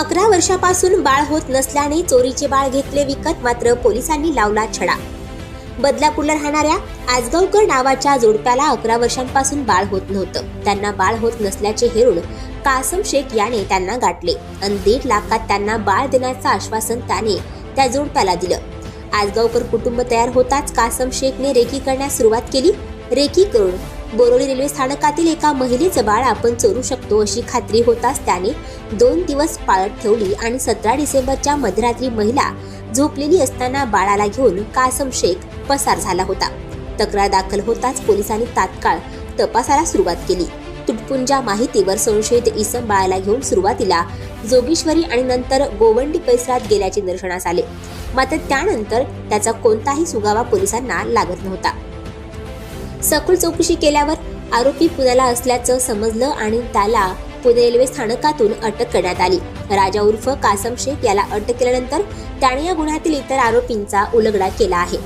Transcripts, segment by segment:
अकरा वर्षापासून बाळ होत नसल्याने चोरीचे बाळ घेतले विकत मात्र पोलिसांनी लावला छडा. बदलापूरला राहणाऱ्या आजगावकर नावाच्या जोडप्याला अकरा वर्षांपासून बाळ होत नव्हतं. त्यांना बाळ होत नसल्याचे हेरून कासम शेख याने त्यांना गाठले. आणि दीड लाखात त्यांना बाळ देण्याचं आश्वासन त्याने त्या जोडप्याला दिलं. आजगावकर कुटुंब तयार होताच कासम शेखने रेकी करण्यास सुरुवात केली. रेकी करून बोरोली रेल्वे स्थानकातील एका महिलेचं बाळ आपण चोरू शकतो अशी खात्री होताच त्याने दोन दिवस पाळत ठेवली आणि सतरा डिसेंबरच्या मध्यरात्री महिला झोपलेली असताना बाळाला घेऊन कासम शेख पसार झाला होता. तक्रार दाखल होताच पोलिसांनी तात्काळ तपासाला सुरुवात केली. तुटपुंजा माहितीवर संशयित इसम बाळाला घेऊन सुरुवातीला जोगेश्वरी आणि नंतर गोवंडी परिसरात गेल्याचे निदर्शनास आले. मात्र त्यानंतर त्याचा कोणताही सुगावा पोलिसांना लागत नव्हता. सखोल चौकशी केल्यावर आरोपी पुण्याला असल्याचं समजलं आणि त्याला पुणे रेल्वे स्थानकातून अटक करण्यात आली. राजा उर्फ कासम शेख याला अटक केल्यानंतर त्याने या गुन्ह्यातील इतर आरोपींचा उलगडा केला आहे.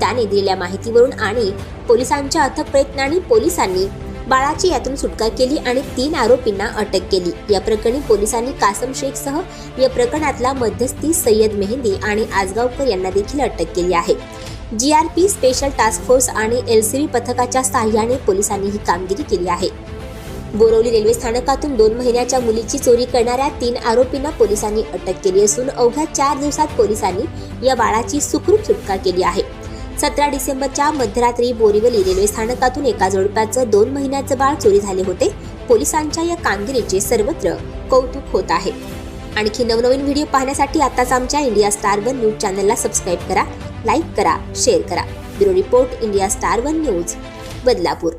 त्याने दिलेल्या माहितीवरून आणि पोलिसांच्या अथक प्रयत्नांनी पोलिसांनी बाळाची यातून सुटका केली आणि तीन आरोपींना अटक केली. या प्रकरणी पोलिसांनी कासम शेखसह या प्रकरणातला मध्यस्थी सय्यद मेहंदी आणि आजगावकर यांना देखील अटक केली आहे. G R P special task force आणि बी पथकाच्या सहाय्याने पोलिसांनी ही कामगिरी केली आहे. बोरवली रेल्वे स्थानकातून दोन महिन्याच्या मुलीची चोरी करणाऱ्या तीन आरोपींना पोलिसांनी अटक केली असून अवघ्या चार दिवसात पोलिसांनी या बाळाची सुखरूप सुटका केली आहे. सतरा डिसेंबरच्या मध्यरात्री बोरिवली रेल्वे स्थानकातून एका जोडप्याचं दोन महिन्याचं बाळ चोरी झाले होते. पोलिसांच्या या कामगिरीचे सर्वत्र कौतुक होत आहे. आणखी नवनवीन व्हिडिओ पाहण्यासाठी आताच आमच्या इंडिया स्टार वन न्यूज चॅनलला सबस्क्राईब करा लाईक करा शेअर करा. Bureau report India star one news Badlapur.